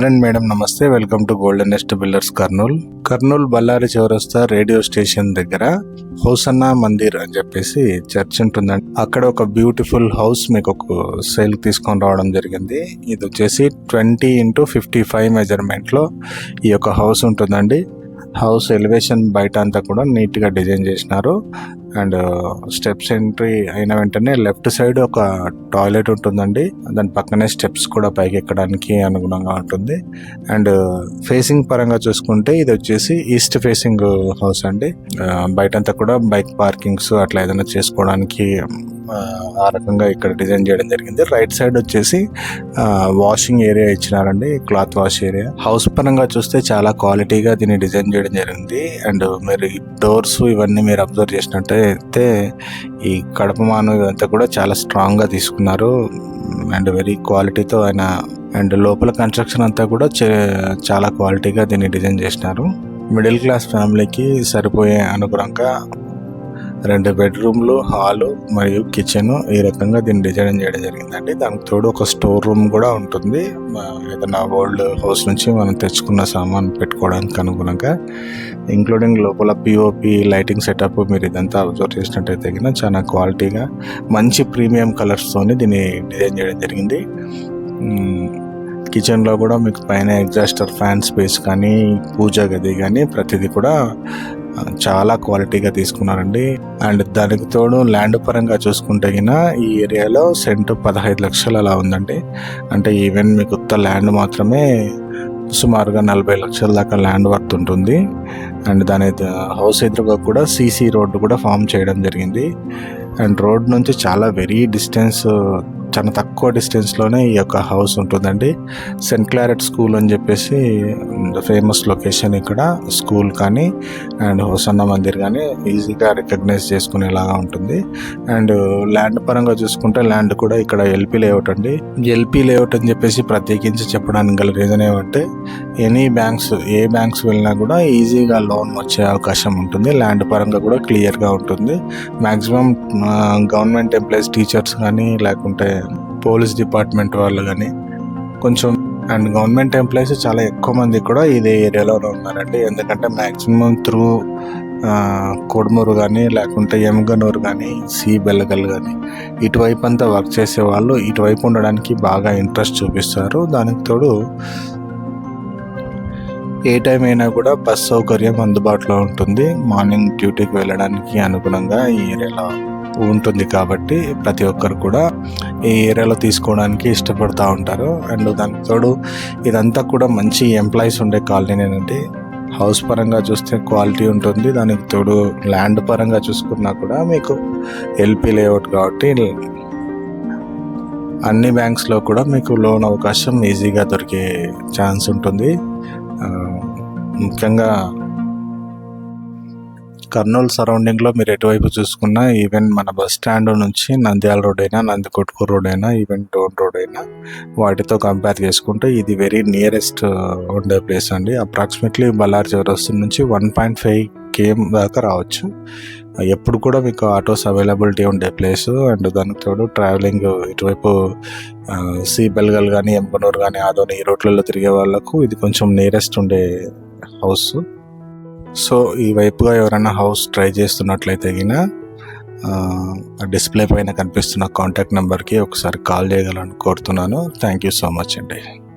Friend madam నమస్తే. Welcome to golden nest builders Kurnool Kurnool Ballari Chowrasta radio station దగ్గర హౌసన్న మందిర్ అని చెప్పేసి church ఉంటుందండి. అక్కడ ఒక బ్యూటిఫుల్ హౌస్ మీకు ఒక సేల్ తీసుకొని రావడం జరిగింది. ఇది వచ్చేసి ట్వంటీ ఇంటూ ఫిఫ్టీ ఫైవ్ మెజర్మెంట్లో ఈ యొక్క హౌస్ ఉంటుందండి. హౌస్ ఎలివేషన్ బయట అంతా కూడా నీట్గా డిజైన్ చేసినారు. అండ్ స్టెప్స్ ఎంట్రీ అయిన వెంటనే లెఫ్ట్ సైడ్ ఒక టాయిలెట్ ఉంటుందండి. దాని పక్కనే స్టెప్స్ కూడా పైకి ఎక్కడానికి అనుగుణంగా ఉంటుంది. అండ్ ఫేసింగ్ పరంగా చూసుకుంటే ఇది వచ్చేసి ఈస్ట్ ఫేసింగ్ హౌస్ అండి. బయటంతా కూడా బైక్ పార్కింగ్స్ అట్లా ఏదైనా చేసుకోవడానికి ఆ, రకంగా ఇక్కడ డిజైన్ చేయడం జరిగింది. రైట్ సైడ్ వచ్చేసి వాషింగ్ ఏరియా ఇచ్చినారండి క్లాత్ వాష్ ఏరియా. హౌస్ పరంగా చూస్తే చాలా క్వాలిటీగా దీన్ని డిజైన్ చేయడం జరిగింది. అండ్ మీరు డోర్స్ ఇవన్నీ మీరు అబ్జర్వ్ చేసినట్టయితే ఈ కడప ఇదంతా కూడా చాలా స్ట్రాంగ్గా తీసుకున్నారు. అండ్ వెరీ క్వాలిటీతో ఆయన అండ్ లోపల కన్స్ట్రక్షన్ అంతా కూడా చే- చాలా క్వాలిటీగా దీన్ని డిజైన్ చేసినారు. మిడిల్ క్లాస్ ఫ్యామిలీకి సరిపోయే అనుగుణంగా రెండు బెడ్రూమ్లు హాలు మరియు కిచెన్ ఈ రకంగా దీన్ని డిజైన్ చేయడం జరిగిందండి. దానికి తోడు ఒక స్టోర్ రూమ్ కూడా ఉంటుంది. ఏదైనా ఓల్డ్ హౌస్ నుంచి మనం తెచ్చుకున్న సామాన్ పెట్టుకోవడానికి అనుగుణంగా ఇంక్లూడింగ్ లోపల పిఓపి లైటింగ్ సెటప్ మీరు ఇదంతా అబ్జర్వ్ చేసినట్టయితే కనుక చాలా క్వాలిటీగా మంచి ప్రీమియం కలర్స్తోని దీన్ని డిజైన్ చేయడం జరిగింది. కిచెన్లో కూడా మీకు పైన ఎగ్జాస్టర్ ఫ్యాన్ స్పేస్ కానీ పూజ గది కానీ ప్రతిదీ కూడా చాలా క్వాలిటీగా తీసుకున్నారండి. అండ్ దానికి తోడు ల్యాండ్ పరంగా చూసుకుంటే గిన ఈ ఏరియాలో సెంటు పదహైదు లక్షలు అలా ఉందండి. అంటే ఈవెన్ మీకు ఉత్త ల్యాండ్ మాత్రమే సుమారుగా నలభై లక్షల దాకా ల్యాండ్ వర్త్ ఉంటుంది. అండ్ దాని హౌస్ ఎదురుగా కూడా సీసీ రోడ్డు కూడా ఫామ్ చేయడం జరిగింది. అండ్ రోడ్ నుంచి చాలా వెరీ డిస్టెన్స్ చాలా తక్కువ డిస్టెన్స్లోనే ఈ యొక్క హౌస్ ఉంటుందండి. సెంట్ క్లారెట్ స్కూల్ అని చెప్పేసి ఫేమస్ లొకేషన్ ఇక్కడ స్కూల్ కానీ అండ్ హోసన్న మందిర్ కానీ ఈజీగా రికగ్నైజ్ చేసుకునేలాగా ఉంటుంది. అండ్ ల్యాండ్ పరంగా చూసుకుంటే ల్యాండ్ కూడా ఇక్కడ ఎల్పీ లేఅవుట్ అండి. ఎల్పీ లేఅవుట్ అని చెప్పేసి ప్రత్యేకించి చెప్పడానికి గల రీజన్ ఏమంటే ఎనీ బ్యాంక్స్ ఏ బ్యాంక్స్ వెళ్ళినా కూడా ఈజీగా లోన్ వచ్చే అవకాశం ఉంటుంది. ల్యాండ్ పరంగా కూడా క్లియర్గా ఉంటుంది. మ్యాక్సిమం గవర్నమెంట్ ఎంప్లాయీస్ టీచర్స్ కానీ లేకుంటే పోలీస్ డిపార్ట్మెంట్ వాళ్ళు కానీ కొంచెం అండ్ గవర్నమెంట్ ఎంప్లాయీస్ చాలా ఎక్కువ మంది కూడా ఇదే ఏరియాలోనే ఉన్నారండి. ఎందుకంటే మ్యాక్సిమం త్రూ కొడుమూరు కానీ లేకుంటే ఎమగనూరు కానీ సి బెల్లగల్ కానీ ఇటువైపు అంతా వర్క్ చేసే వాళ్ళు ఇటువైపు ఉండడానికి బాగా ఇంట్రెస్ట్ చూపిస్తారు. దానికి తోడు ఏ టైం అయినా కూడా బస్ సౌకర్యం అందుబాటులో ఉంటుంది. మార్నింగ్ డ్యూటీకి వెళ్ళడానికి అనుగుణంగా ఈ ఏరియాలో ఉంటుంది కాబట్టి ప్రతి ఒక్కరు కూడా ఈ ఏరియాలో తీసుకోవడానికి ఇష్టపడుతూ ఉంటారు. అండ్ దానికి తోడు ఇదంతా కూడా మంచి ఎంప్లాయీస్ ఉండే కాలనీ ఏంటంటే హౌస్ పరంగా చూస్తే క్వాలిటీ ఉంటుంది. దానికి తోడు ల్యాండ్ పరంగా చూసుకున్నా కూడా మీకు ఎల్పీ లేఅవుట్ కాబట్టి అన్ని బ్యాంక్స్లో కూడా మీకు లోన్ అవకాశం ఈజీగా దొరికే ఛాన్స్ ఉంటుంది. ముఖ్యంగా కర్నూలు సరౌండింగ్లో మీరు ఎటువైపు చూసుకున్నా ఈవెన్ మన బస్ స్టాండ్ నుంచి నంద్యాల రోడ్ అయినా నందికొట్కూరు రోడ్ అయినా ఈవెన్ టోన్ రోడ్ అయినా వాటితో కంపేర్ చేసుకుంటే ఇది వెరీ నియరెస్ట్ ఉండే ప్లేస్ అండి. అప్రాక్సిమేట్లీ బళ్ళారి చౌరస్తు నుంచి వన్ పాయింట్ ఫైవ్ కేఎం దాకా రావచ్చు. ఎప్పుడు కూడా మీకు ఆటోస్ అవైలబిలిటీ ఉండే ప్లేస్ అండ్ దానికి తోడు ట్రావెలింగ్ ఇటువైపు ఆ, సి బెల్గల్ కానీ ఎంపనూరు కానీ ఆదోని ఈ రోడ్లలో తిరిగే వాళ్ళకు ఇది కొంచెం నియరెస్ట్ ఉండే హౌస్ సో ఈ వైపుగా ఎవరైనా హౌస్ ట్రై చేస్తున్నట్లయితే గిన డిస్ప్లే పైన కనిపిస్తున్న కాంటాక్ట్ నెంబర్కి ఒకసారి కాల్ చేయగలను కోరుతున్నాను. థ్యాంక్ యూ సో మచ్ అండి.